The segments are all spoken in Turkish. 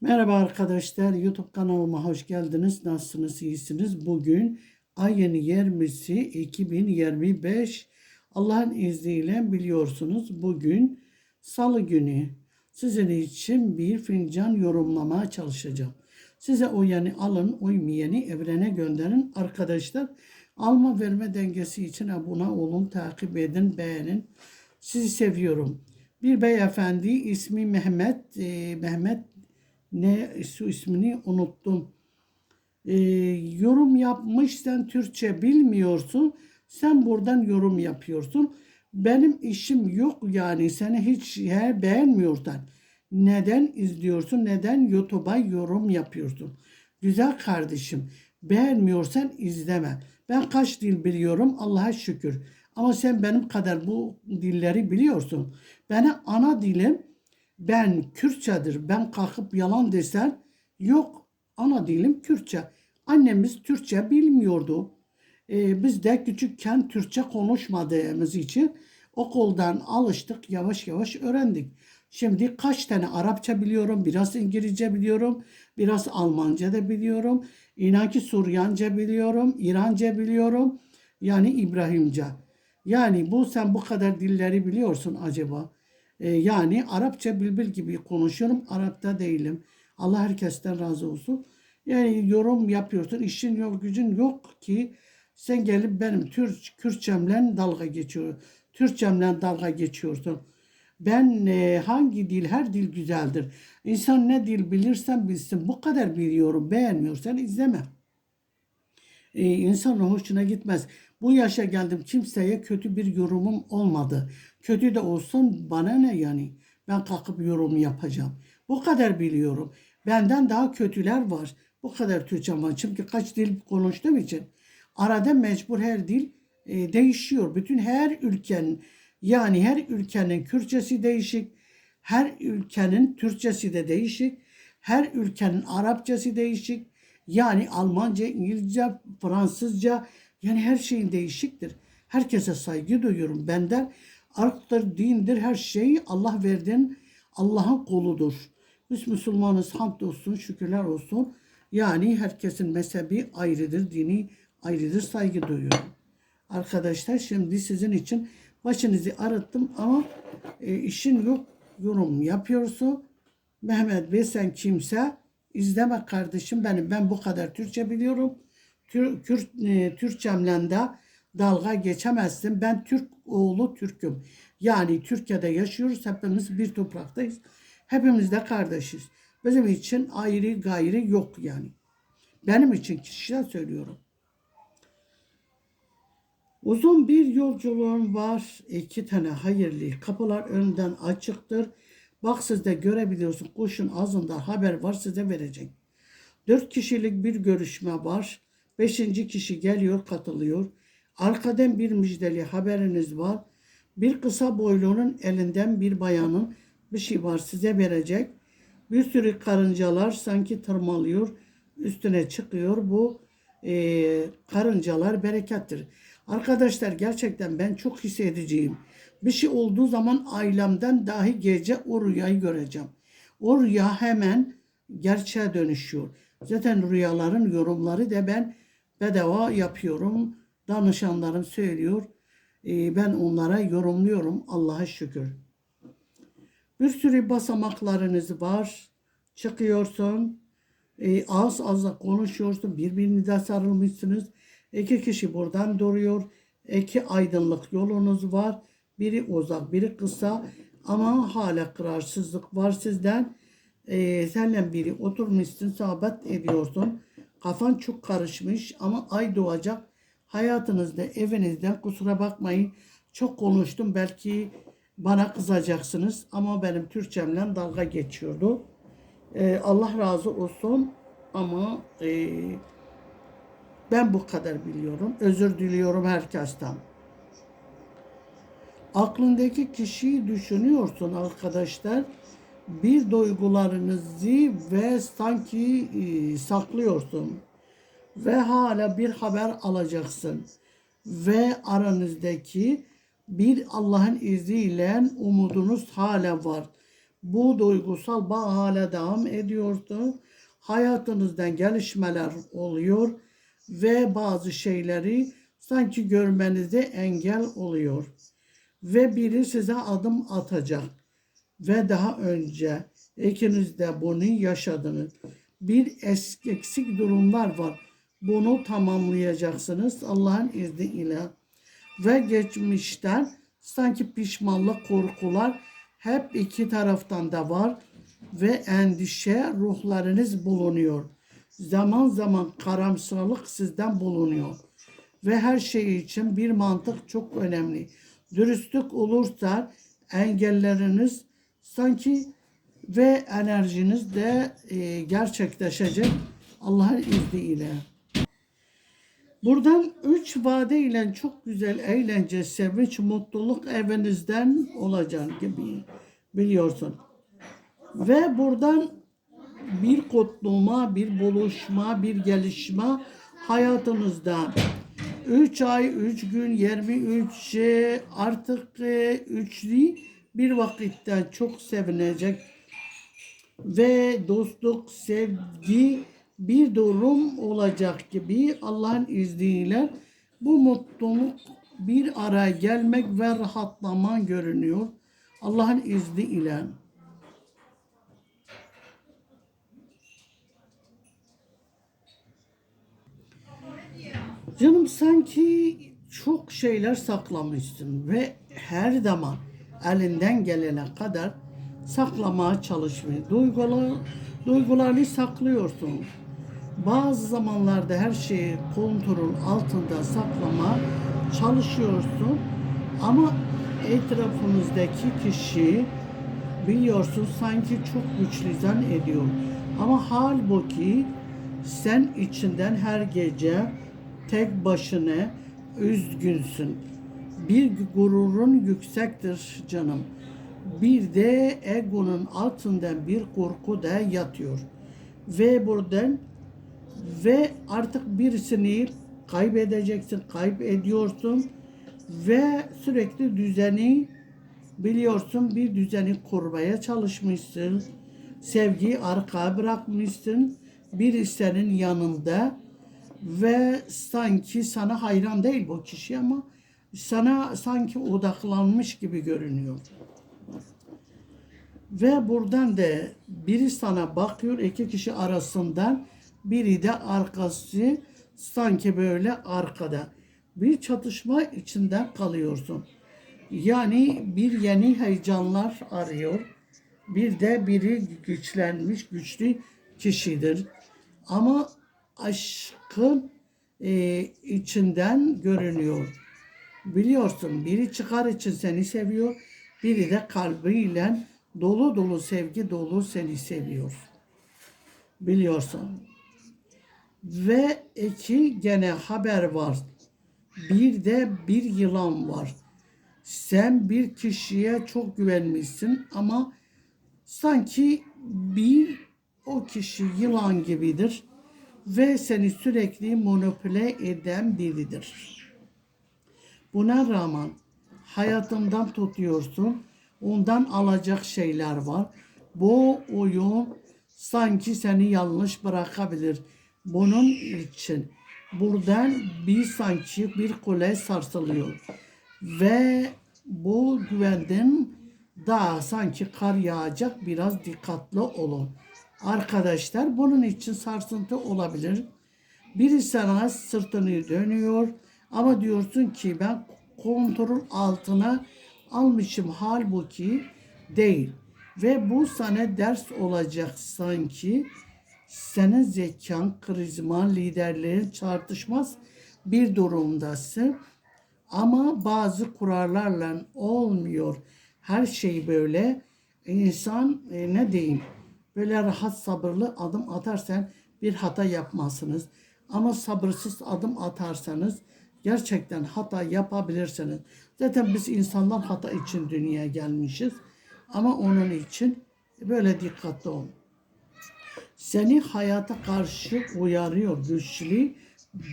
Merhaba arkadaşlar, YouTube kanalıma hoş geldiniz. Nasılsınız, iyisiniz? Bugün ayın 20'si 2025. Allah'ın izniyle biliyorsunuz bugün salı günü sizin için bir fincan yorumlamaya çalışacağım. Size uyanı alın, uymayanı evrene gönderin. Arkadaşlar alma verme dengesi için abone olun, takip edin, beğenin. Sizi seviyorum. Bir beyefendi ismi Mehmet, e, Mehmet ne su ismini unuttum. Ee, yorum yapmış sen Türkçe bilmiyorsun. Sen buradan yorum yapıyorsun. Benim işim yok yani seni hiç he, beğenmiyorsan. Neden izliyorsun? Neden YouTube'a yorum yapıyorsun? Güzel kardeşim beğenmiyorsan izleme. Ben kaç dil biliyorum Allah'a şükür. Ama sen benim kadar bu dilleri biliyorsun. Benim ana dilim ben Kürtçedir, ben kalkıp yalan desen yok ana dilim Kürtçe. Annemiz Türkçe bilmiyordu. Ee, biz de küçükken Türkçe konuşmadığımız için okuldan alıştık yavaş yavaş öğrendik. Şimdi kaç tane Arapça biliyorum, biraz İngilizce biliyorum, biraz Almanca da biliyorum. İnan ki Suryanca biliyorum, İranca biliyorum. Yani İbrahimce. Yani bu sen bu kadar dilleri biliyorsun acaba? E, yani Arapça bülbül gibi konuşuyorum. Arap'ta değilim. Allah herkesten razı olsun. Yani yorum yapıyorsun. işin yok, gücün yok ki sen gelip benim Türk Kürtçemle dalga geçiyor. Türkçemle dalga geçiyorsun. Ben e, hangi dil, her dil güzeldir. İnsan ne dil bilirsen bilsin. Bu kadar biliyorum. Beğenmiyorsan izleme. E, insanın hoşuna gitmez. Bu yaşa geldim kimseye kötü bir yorumum olmadı. Kötü de olsun bana ne yani. Ben kalkıp yorum yapacağım. Bu kadar biliyorum. Benden daha kötüler var. Bu kadar Türkçem var. Çünkü kaç dil konuştuğum için. Arada mecbur her dil e, değişiyor. Bütün her ülkenin yani her ülkenin Kürtçesi değişik. Her ülkenin Türkçesi de değişik. Her ülkenin Arapçası değişik. Yani Almanca, İngilizce, Fransızca yani her şeyin değişiktir. Herkese saygı duyuyorum. Benden arktır, dindir, her şey Allah verdin Allah'ın koludur. Biz Müslümanız, hamdolsun, şükürler olsun. Yani herkesin mezhebi ayrıdır, dini ayrıdır, saygı duyuyorum. Arkadaşlar şimdi sizin için başınızı arattım ama e, işin yok, yorum yapıyorsun. Mehmet Bey sen kimse izleme kardeşim benim. Ben bu kadar Türkçe biliyorum. Tür, Kürt, e, de dalga geçemezsin. Ben Türk oğlu Türk'üm. Yani Türkiye'de yaşıyoruz. Hepimiz bir topraktayız. Hepimiz de kardeşiz. Bizim için ayrı gayrı yok yani. Benim için kişiden söylüyorum. Uzun bir yolculuğum var. İki tane hayırlı kapılar önünden açıktır. Bak siz de görebiliyorsun. Kuşun ağzında haber var size verecek. Dört kişilik bir görüşme var. Beşinci kişi geliyor katılıyor. Arkadan bir müjdeli haberiniz var. Bir kısa boylunun elinden bir bayanın bir şey var size verecek. Bir sürü karıncalar sanki tırmalıyor. Üstüne çıkıyor. Bu e, karıncalar berekettir. Arkadaşlar gerçekten ben çok hissedeceğim. Bir şey olduğu zaman ailemden dahi gece o rüyayı göreceğim. O rüya hemen gerçeğe dönüşüyor. Zaten rüyaların yorumları da ben bedava yapıyorum. Danışanlarım söylüyor. Ee, ben onlara yorumluyorum Allah'a şükür. Bir sürü basamaklarınız var. Çıkıyorsun. E, ağız ağza konuşuyorsun. Birbirinize sarılmışsınız. İki kişi buradan duruyor. İki aydınlık yolunuz var. Biri uzak, biri kısa. Ama hala kararsızlık var sizden. E, senle biri oturmuşsun, sohbet ediyorsun. Kafan çok karışmış ama ay doğacak. Hayatınızda, evinizden kusura bakmayın. Çok konuştum. Belki bana kızacaksınız ama benim Türkçemle dalga geçiyordu. Ee, Allah razı olsun ama e, ben bu kadar biliyorum. Özür diliyorum herkesten. Aklındaki kişiyi düşünüyorsun arkadaşlar. Bir duygularınızı ve sanki e, saklıyorsun. Ve hala bir haber alacaksın. Ve aranızdaki bir Allah'ın izniyle umudunuz hala var. Bu duygusal bağ hala devam ediyordu. Hayatınızdan gelişmeler oluyor ve bazı şeyleri sanki görmenize engel oluyor. Ve biri size adım atacak ve daha önce ikiniz de bunu yaşadınız. Bir eksik durumlar var. Bunu tamamlayacaksınız Allah'ın izniyle. Ve geçmişten sanki pişmanlık, korkular hep iki taraftan da var ve endişe ruhlarınız bulunuyor. Zaman zaman karamsarlık sizden bulunuyor. Ve her şey için bir mantık çok önemli. Dürüstlük olursa engelleriniz sanki ve enerjiniz de e, gerçekleşecek Allah'ın izniyle. Buradan üç vade ile çok güzel eğlence, sevinç, mutluluk evinizden olacak gibi biliyorsun. Ve buradan bir kutlama, bir buluşma, bir gelişme hayatınızda. 3 ay, 3 gün, 23 e, artık e, üçlü bir vakitte çok sevinecek ve dostluk, sevgi bir durum olacak gibi Allah'ın izniyle bu mutluluk bir araya gelmek ve rahatlama görünüyor. Allah'ın izniyle. Canım sanki çok şeyler saklamışsın ve her zaman elinden gelene kadar saklamaya çalışmıyor. Duygular, duygularını saklıyorsun. Bazı zamanlarda her şeyi kontrol altında saklama çalışıyorsun ama etrafınızdaki kişi biliyorsun sanki çok güçlü zannediyor. Ama halbuki sen içinden her gece tek başına üzgünsün. Bir gururun yüksektir canım. Bir de egonun altından bir korku da yatıyor. Ve buradan ve artık birisini kaybedeceksin, kaybediyorsun ve sürekli düzeni biliyorsun bir düzeni kurmaya çalışmışsın. Sevgiyi arkaya bırakmışsın. Biri senin yanında ve sanki sana hayran değil bu kişi ama sana sanki odaklanmış gibi görünüyor. Ve buradan da biri sana bakıyor iki kişi arasından biri de arkası sanki böyle arkada. Bir çatışma içinden kalıyorsun. Yani bir yeni heyecanlar arıyor. Bir de biri güçlenmiş, güçlü kişidir. Ama aşkın e, içinden görünüyor. Biliyorsun biri çıkar için seni seviyor. Biri de kalbiyle dolu dolu sevgi dolu seni seviyor. Biliyorsun. Ve iki gene haber var. Bir de bir yılan var. Sen bir kişiye çok güvenmişsin ama sanki bir o kişi yılan gibidir ve seni sürekli manipüle eden biridir. Buna rağmen hayatından tutuyorsun, ondan alacak şeyler var. Bu oyun sanki seni yanlış bırakabilir. Bunun için buradan bir sanki bir kule sarsılıyor. Ve bu güvenden daha sanki kar yağacak biraz dikkatli olun. Arkadaşlar bunun için sarsıntı olabilir. Biri sana sırtını dönüyor ama diyorsun ki ben kontrol altına almışım halbuki değil. Ve bu sana ders olacak sanki. Senin zekan, karizma, liderlerin çarpışmaz bir durumdasın. Ama bazı kurallarla olmuyor. Her şey böyle. İnsan e, ne diyeyim böyle rahat sabırlı adım atarsan bir hata yapmazsınız. Ama sabırsız adım atarsanız gerçekten hata yapabilirsiniz. Zaten biz insanlar hata için dünyaya gelmişiz. Ama onun için böyle dikkatli olun. Seni hayata karşı uyarıyor güçlü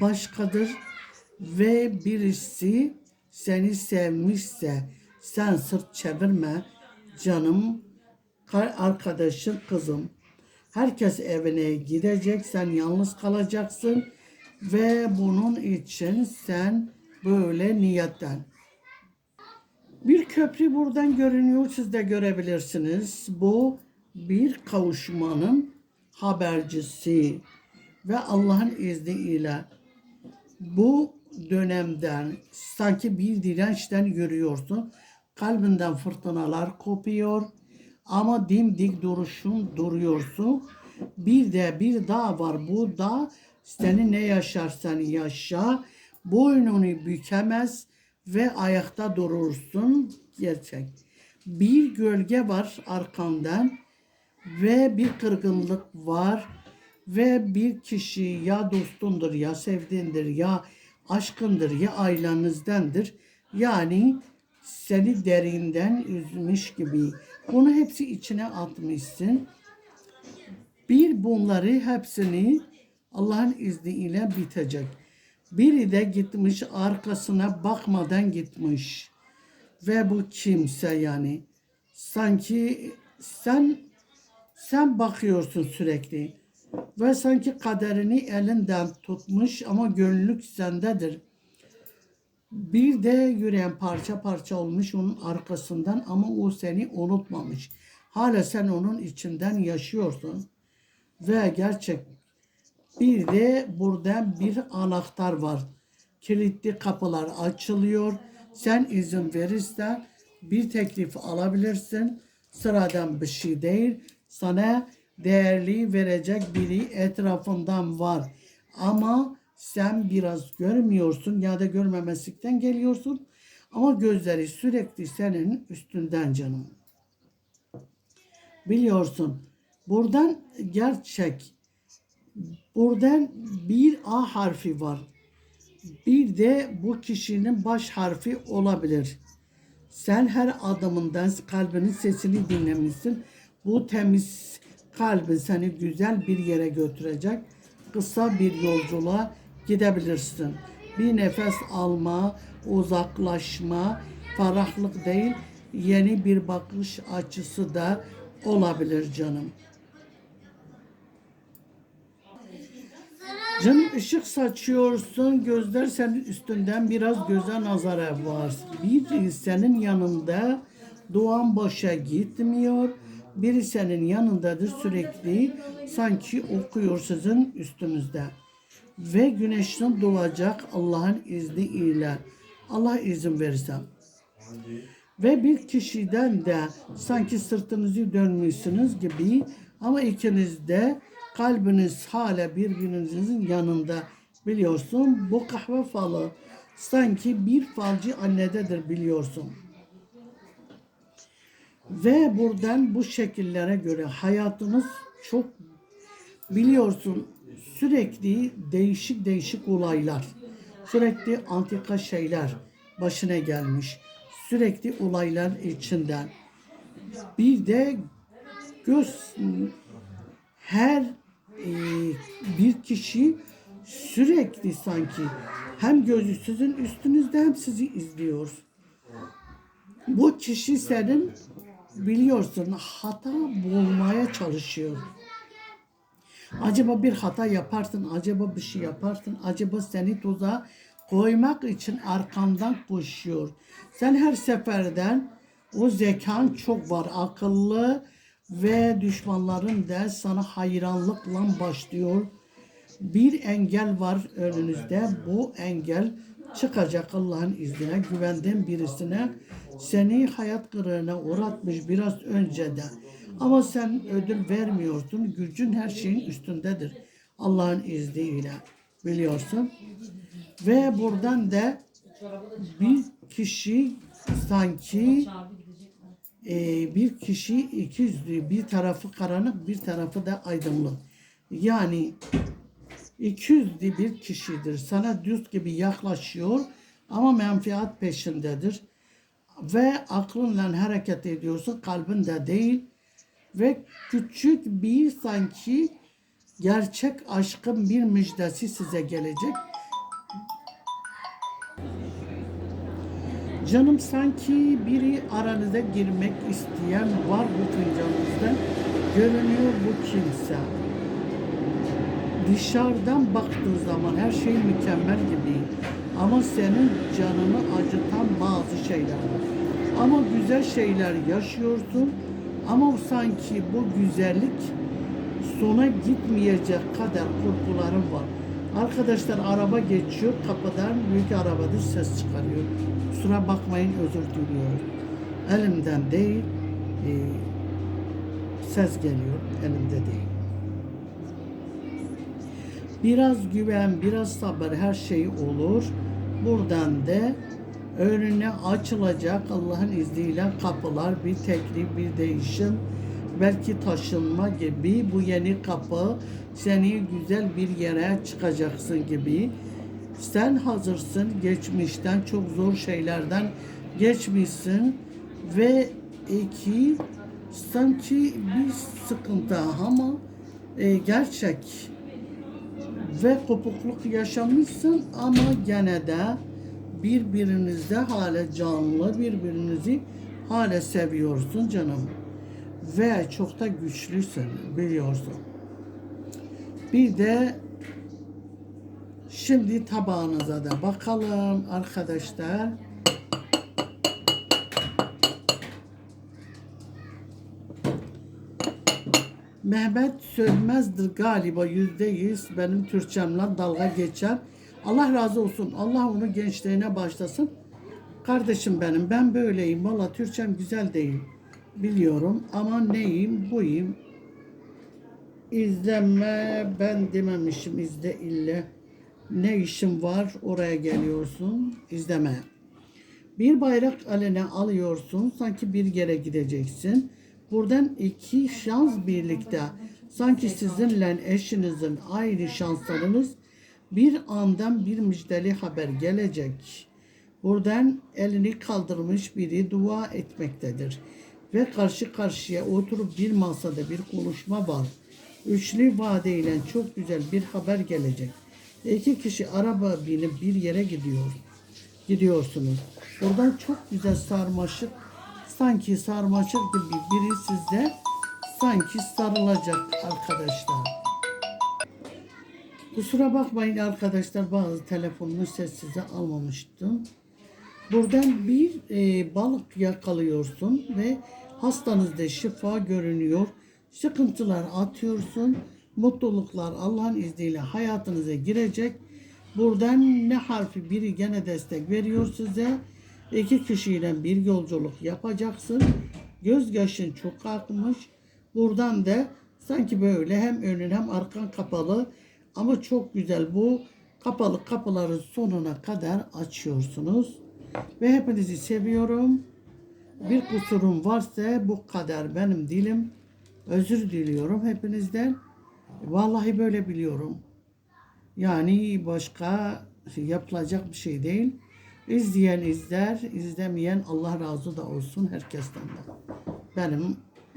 başkadır ve birisi seni sevmişse sen sırt çevirme canım Arkadaşın, kızım. Herkes evine gidecek. Sen yalnız kalacaksın. Ve bunun için sen böyle niyetten. Bir köprü buradan görünüyor. Siz de görebilirsiniz. Bu bir kavuşmanın habercisi. Ve Allah'ın izniyle bu dönemden sanki bir dirençten yürüyorsun. Kalbinden fırtınalar kopuyor. Ama dimdik duruşun duruyorsun. Bir de bir dağ var. Bu dağ seni ne yaşarsan yaşa. Boynunu bükemez ve ayakta durursun. Gerçek. Bir gölge var arkandan ve bir kırgınlık var ve bir kişi ya dostundur ya sevdiğindir ya aşkındır ya ailenizdendir. Yani seni derinden üzmüş gibi. Bunu hepsi içine atmışsın. Bir bunları hepsini Allah'ın izniyle bitecek. Biri de gitmiş arkasına bakmadan gitmiş. Ve bu kimse yani sanki sen sen bakıyorsun sürekli ve sanki kaderini elinden tutmuş ama gönlük sendedir. Bir de yüreğin parça parça olmuş onun arkasından ama o seni unutmamış. Hala sen onun içinden yaşıyorsun. Ve gerçek bir de buradan bir anahtar var. Kilitli kapılar açılıyor. Sen izin verirsen bir teklif alabilirsin. Sıradan bir şey değil. Sana değerli verecek biri etrafından var. Ama sen biraz görmüyorsun ya da görmemezlikten geliyorsun. Ama gözleri sürekli senin üstünden canım. Biliyorsun. Buradan gerçek. Buradan bir A harfi var. Bir de bu kişinin baş harfi olabilir. Sen her adımından kalbinin sesini dinlemişsin. Bu temiz kalbin seni güzel bir yere götürecek. Kısa bir yolculuğa gidebilirsin. Bir nefes alma, uzaklaşma, ferahlık değil, yeni bir bakış açısı da olabilir canım. Canım ışık saçıyorsun, gözler senin üstünden biraz göze nazara var. Bir senin yanında doğan boşa gitmiyor. Biri senin yanındadır sürekli sanki okuyor sizin üstünüzde. Ve güneşin doğacak Allah'ın izniyle. Allah izin verirse. Ve bir kişiden de sanki sırtınızı dönmüşsünüz gibi ama ikiniz de kalbiniz hala birbirinizin yanında biliyorsun. Bu kahve falı sanki bir falcı annededir biliyorsun. Ve buradan bu şekillere göre hayatınız çok biliyorsun sürekli değişik değişik olaylar, sürekli antika şeyler başına gelmiş. Sürekli olaylar içinden. Bir de göz her e, bir kişi sürekli sanki hem gözü sizin üstünüzde hem sizi izliyor. Bu kişi senin biliyorsun hata bulmaya çalışıyor. Acaba bir hata yaparsın, acaba bir şey yaparsın, acaba seni tuzağa koymak için arkandan koşuyor. Sen her seferden o zekan çok var, akıllı ve düşmanların da sana hayranlıkla başlıyor. Bir engel var önünüzde. Bu engel çıkacak Allah'ın izniyle. Güvendiğin birisine seni hayat kırığına uğratmış biraz önce de. Ama sen ödül vermiyorsun. Gücün her şeyin üstündedir. Allah'ın izniyle. Biliyorsun. Ve buradan da bir kişi sanki e, bir kişi iki yüzlü bir tarafı karanlık bir tarafı da aydınlık. Yani iki yüzlü bir kişidir. Sana düz gibi yaklaşıyor ama menfaat peşindedir. Ve aklınla hareket ediyorsun kalbinde değil. Ve küçük bir sanki gerçek aşkın bir müjdesi size gelecek. Canım sanki biri aranıza girmek isteyen var bu fincanınızda. Görünüyor bu kimse. Dışarıdan baktığı zaman her şey mükemmel gibi. Ama senin canını acıtan bazı şeyler var. Ama güzel şeyler yaşıyorsun. Ama sanki bu güzellik sona gitmeyecek kadar korkularım var. Arkadaşlar araba geçiyor kapıdan büyük arabada ses çıkarıyor. Kusura bakmayın özür diliyorum. Elimden değil e, ses geliyor elimde değil. Biraz güven, biraz sabır her şey olur. Buradan da önüne açılacak Allah'ın izniyle kapılar, bir teklif, bir değişim, belki taşınma gibi bu yeni kapı seni güzel bir yere çıkacaksın gibi. Sen hazırsın, geçmişten çok zor şeylerden geçmişsin ve iki sanki bir sıkıntı ama e, gerçek ve kopukluk yaşamışsın ama gene de birbirinizde hala canlı birbirinizi hala seviyorsun canım ve çok da güçlüsün biliyorsun. Bir de şimdi tabağınıza da bakalım arkadaşlar. Mehmet Sönmez'dir galiba yüzde yüz benim Türkçemle dalga geçer. Allah razı olsun. Allah onu gençliğine başlasın. Kardeşim benim ben böyleyim. Valla Türkçem güzel değil. Biliyorum ama neyim buyum. İzleme ben dememişim izle ille. Ne işim var oraya geliyorsun izleme. Bir bayrak eline alıyorsun sanki bir yere gideceksin. Buradan iki şans birlikte sanki sizinle eşinizin aynı şanslarınız bir andan bir müjdeli haber gelecek. Buradan elini kaldırmış biri dua etmektedir. Ve karşı karşıya oturup bir masada bir konuşma var. Üçlü vadeyle çok güzel bir haber gelecek. İki kişi araba binip bir yere gidiyor. Gidiyorsunuz. Oradan çok güzel sarmaşık sanki sarmaşık gibi biri size sanki sarılacak arkadaşlar. Kusura bakmayın arkadaşlar bazı telefonumu sessize almamıştım. Buradan bir e, balık yakalıyorsun ve hastanızda şifa görünüyor. Sıkıntılar atıyorsun. Mutluluklar Allah'ın izniyle hayatınıza girecek. Buradan ne harfi biri gene destek veriyor size. İki kişiyle bir yolculuk yapacaksın. Gözyaşın çok kalkmış. Buradan da sanki böyle hem önün hem arkan kapalı ama çok güzel bu kapalı kapıları sonuna kadar açıyorsunuz. Ve hepinizi seviyorum. Bir kusurum varsa bu kadar benim dilim. Özür diliyorum hepinizden. Vallahi böyle biliyorum. Yani başka yapılacak bir şey değil. İzleyen izler, izlemeyen Allah razı da olsun herkesten de. Benim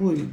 buyum.